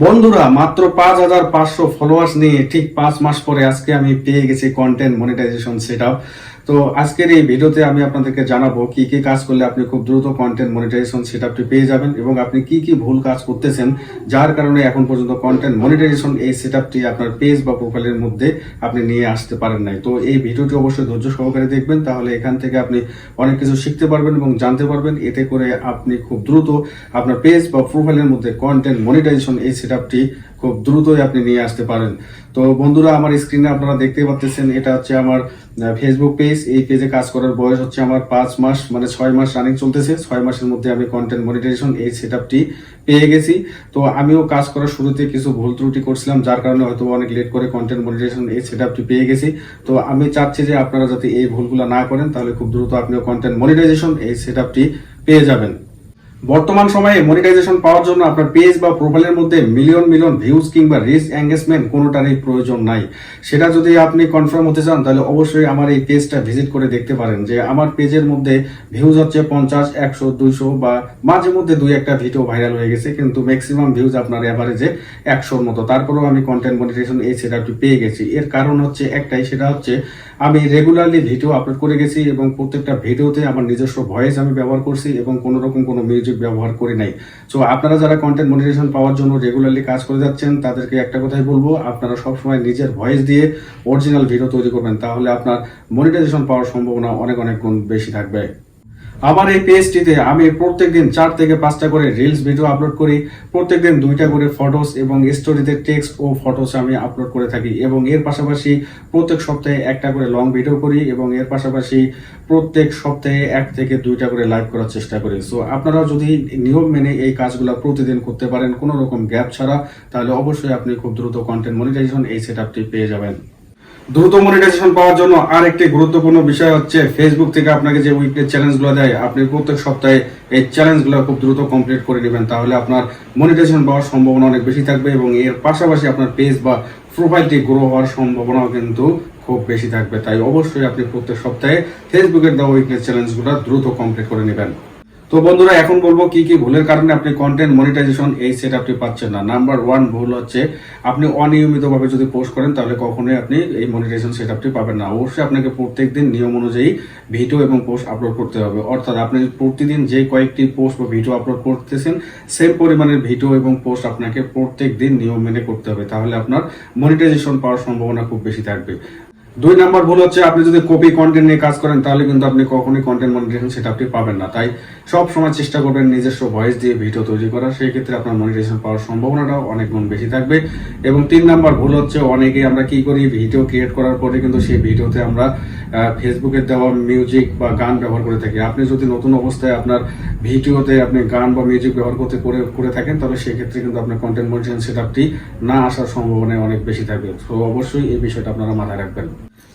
বন্ধুরা, মাত্র পাঁচ হাজার পাঁচশো ফলোয়ার্স নিয়ে ঠিক পাঁচ মাস পরে আজকে আমি পেয়ে গেছি কন্টেন্ট মনিটাইজেশন সেট তো আজকের এই ভিডিওতে আমি আপনাদেরকে জানাব কি কি কাজ করলে আপনি খুব দ্রুত কন্টেন্ট মনিটাইজেশন সেট পেয়ে যাবেন এবং আপনি কি কি ভুল কাজ করতেছেন, যার কারণে এখন পর্যন্ত কন্টেন্ট মনিটাইজেশন এই সেট আপনার পেজ বা প্রোফাইলের মধ্যে আপনি নিয়ে আসতে পারেন নাই। তো এই ভিডিওটি অবশ্যই ধৈর্য সহকারে দেখবেন, তাহলে এখান থেকে আপনি অনেক কিছু শিখতে পারবেন এবং জানতে পারবেন। এতে করে আপনি খুব দ্রুত আপনার পেজ বা প্রোফাইলের মধ্যে কন্টেন্ট মনিটাইজেশন এই সেট খুব দ্রুতই আপনি নিয়ে আসতে পারেন। তো বন্ধুরা, আমার স্ক্রিনে আপনারা দেখতে পাচ্ছেন এটা হচ্ছে আমার ফেসবুক পেজ এই পেজে কাজ করার বয়স হচ্ছে আমার পাঁচ মাস মানে ছয় মাস রানিং চলতেছে। ছয় মাসের মধ্যে আমি কন্টেন্ট মনিটাইজেশন এই সেট পেয়ে গেছি। তো আমিও কাজ করার শুরুতে কিছু ভুল ত্রুটি করছিলাম, যার কারণে হয়তো অনেক লেট করে কন্টেন্ট মনিটাইজেশন এই সেট পেয়ে গেছি। তো আমি চাচ্ছি যে আপনারা যাতে এই ভুলগুলো না করেন, তাহলে খুব দ্রুত আপনিও কন্টেন্ট মনিটাইজেশন এই সেট পেয়ে যাবেন। বর্তমান সময়ে মনিটাইজেশন পাওয়ার জন্য আপনার পেজ বা প্রোফাইলের মধ্যে মিলিয়ন মিলিয়ন ভিউজ কিংবা রিচ এঙ্গেজমেন্ট কোনোটারই প্রয়োজন নাই। সেটা যদি আপনি কনফার্ম হতে চান, তাহলে অবশ্যই আমার এই পেজটা ভিজিট করে দেখতে পারেন যে আমার পেজের মধ্যে ভিউজ হচ্ছে পঞ্চাশ, একশো, দুইশো বা মাঝে মধ্যে দুই একটা ভিডিও ভাইরাল হয়ে গেছে, কিন্তু ম্যাক্সিমাম ভিউজ আপনার অ্যাভারেজে একশোর মতো। তারপরেও আমি কন্টেন্ট মনিটাইজেশন এই সেটআপটি পেয়ে গেছি। এর কারণ হচ্ছে একটাই, সেটা হচ্ছে আমি রেগুলারলি ভিডিও আপলোড করে গেছি এবং প্রত্যেকটা ভিডিওতে আমার নিজস্ব ভয়েস আমি ব্যবহার করছি এবং কোনো রকম কোনো মিউজিক ব্যবহার করি নাই। সো আপনারা যারা কন্টেন্ট মনিটাইজেশন পাওয়ার জন্য রেগুলারলি কাজ করে যাচ্ছেন, তাদেরকে একটা কথাই বলব, আপনারা সবসময় নিজের ভয়েস দিয়ে অরিজিনাল ভিডিও তৈরি করবেন, তাহলে আপনার মনিটাইজেশন পাওয়ার সম্ভাবনা অনেক অনেক গুণ বেশি থাকবে। আমার এই পেজটিতে আমি প্রত্যেকদিন চার থেকে পাঁচটা করে রিলস ভিডিও আপলোড করি। প্রত্যেকদিন দুইটা করে ফটোস এবং স্টোরিতে টেক্সট ও ফটোস আমি আপলোড করে থাকি এবং এর পাশাপাশি প্রত্যেক সপ্তাহে একটা করে লং ভিডিও করি এবং এর পাশাপাশি প্রত্যেক সপ্তাহে এক থেকে দুইটা করে লাইভ করার চেষ্টা করি। সো আপনারা যদি নিয়ম মেনে এই কাজগুলো প্রতিদিন করতে পারেন, কোনো রকম গ্যাপ ছাড়া, তাহলে অবশ্যই আপনি খুব দ্রুত কন্টেন্ট মনিটাইজেশন এই সেট পেয়ে যাবেন। দ্রুত মনিটাইজেশন পাওয়ার জন্য আর একটি গুরুত্বপূর্ণ বিষয় হচ্ছে ফেসবুক থেকে আপনাকে যে উইকলি চ্যালেঞ্জগুলো দেয়, আপনি প্রত্যেক সপ্তাহে এই চ্যালেঞ্জগুলো খুব দ্রুত কমপ্লিট করে নেবেন। তাহলে আপনার মনিটাইজেশন পাওয়ার সম্ভাবনা অনেক বেশি থাকবে এবং এর পাশাপাশি আপনার পেজ বা প্রোফাইলটি গ্রো হওয়ার সম্ভাবনাও কিন্তু খুব বেশি থাকবে। তাই অবশ্যই আপনি প্রত্যেক সপ্তাহে ফেসবুকের দেওয়া উইকলি চ্যালেঞ্জগুলো দ্রুত কমপ্লিট করে নেবেন। তো বন্ধুরা, এখন বলব কি কি ভুলের কারণে আপনি কন্টেন্ট মনিটাইজেশন এই সেট আপনি পাচ্ছেন না। নাম্বার ওয়ান ভুল হচ্ছে, আপনি অনিয়মিতভাবে যদি পোস্ট করেন, তাহলে কখনোই আপনি এই মনিটাইজেশন সেট আপটি পাবেন না। অবশ্যই আপনাকে প্রত্যেক দিন নিয়ম অনুযায়ী ভিডিও এবং পোস্ট আপলোড করতে হবে। অর্থাৎ আপনি প্রতিদিন যে কয়েকটি পোস্ট বা ভিডিও আপলোড করতেছেন সেম পরিমাণের ভিডিও এবং পোস্ট আপনাকে প্রত্যেক দিন নিয়ম মেনে করতে হবে। তাহলে আপনার মনিটাইজেশন পাওয়ার সম্ভাবনা খুব বেশি থাকবে। দুই নাম্বার ভুল হচ্ছে, আপনি যদি কপি কন্টেন্ট নিয়ে কাজ করেন, তাহলে কিন্তু আপনি কখনোই কন্টেন্ট মনিটাইজেশন সেটা আপনি পাবেন না। তাই সব সময় চেষ্টা করবেন নিজস্ব ভয়েস দিয়ে ভিডিও তৈরি করার। সেই ক্ষেত্রে আপনার মনিটাইজেশন পাওয়ার সম্ভাবনাটাও অনেক গুণ বেশি থাকবে। এবং তিন নাম্বার ভুল হচ্ছে, অনেকেই আমরা কি করি ভিডিও ক্রিয়েট করার পরে কিন্তু সেই ভিডিওতে আমরা ফেসবুকে দেওয়া মিউজিক বা গান ব্যবহার করে থাকি। আপনি যদি নতুন অবস্থায় আপনার ভিডিওতে আপনি গান বা মিউজিক ব্যবহার করতে, করে করে থাকেন তবে সেই ক্ষেত্রে কিন্তু আপনার কন্টেন্ট মনিটাইজেশন সেট না আসার সম্ভাবনা অনেক বেশি থাকবে। তো অবশ্যই এই বিষয়টা আপনারা মাথায় রাখবেন।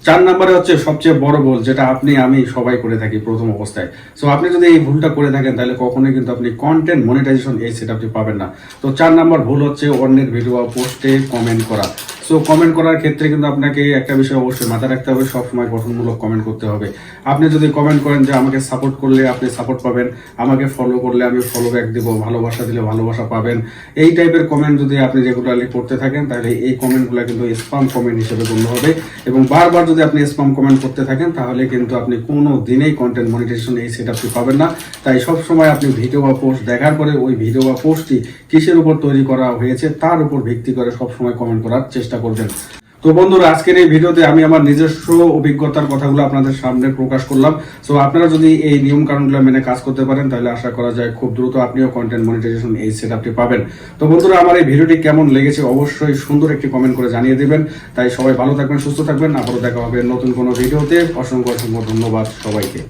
চার নম্বরে হচ্ছে সবচেয়ে বড় ভুল যেটা আপনি, আমি সবাই করে থাকি প্রথম অবস্থায়। সো আপনি যদি এই ভুলটা করে থাকেন, তাহলে কখনোই কিন্তু আপনি কন্টেন্ট মনিটাইজেশন এই সেট পাবেন না। তো চার নম্বর ভুল হচ্ছে অন্যের ভিডিও পোস্টে কমেন্ট করা। সো কমেন্ট করার ক্ষেত্রে কিন্তু আপনাকে একটা বিষয় অবশ্যই মাথায় রাখতে হবে, সবসময় গঠনমূলক কমেন্ট করতে হবে। আপনি যদি কমেন্ট করেন যে আমাকে সাপোর্ট করলে আপনি সাপোর্ট পাবেন, আমাকে ফলো করলে আমি ফলো ব্যাক দিব, ভালোবাসা দিলে ভালোবাসা পাবেন। এই টাইপের কমেন্ট যদি আপনি রেগুলারলি করতে থাকেন, তাহলে এই কমেন্টগুলো কিন্তু স্পাম কমেন্ট হিসেবে গণ্য হবে। এবং বারবার যদি আপনি স্পাম কমেন্ট করতে থাকেন, তাহলে কিন্তু আপনি কোনো দিনেই কন্টেন্ট মনিটাইজেশন এই সেট আপটি পাবেন না। তাই সব সময় আপনি ভিডিও বা পোস্ট দেখার পরে ওই ভিডিও বা পোস্টটি কিসের উপর তৈরি করা হয়েছে, তার উপর ভিত্তি করে সব সময় কমেন্ট করার চেষ্টা করবেন। তো বন্ধুরা, আজকের এই ভিডিওতে আমি আমার নিজস্ব অভিজ্ঞতার কথাগুলো আপনাদের সামনে প্রকাশ করলাম। সো আপনারা যদি এই নিয়ম কারণগুলো মেনে কাজ করতে পারেন, তাহলে আশা করা যায় খুব দ্রুত আপনিও কন্টেন্ট মনিটাইজেশন এই সেট পাবেন। তো বন্ধুরা, আমার এই ভিডিওটি কেমন লেগেছে অবশ্যই সুন্দর একটি কমেন্ট করে জানিয়ে দিবেন। তাই সবাই ভালো থাকবেন, সুস্থ থাকবেন। আবারও দেখা হবে নতুন কোনো ভিডিওতে। অসংখ্য অসংখ্য ধন্যবাদ সবাইকে।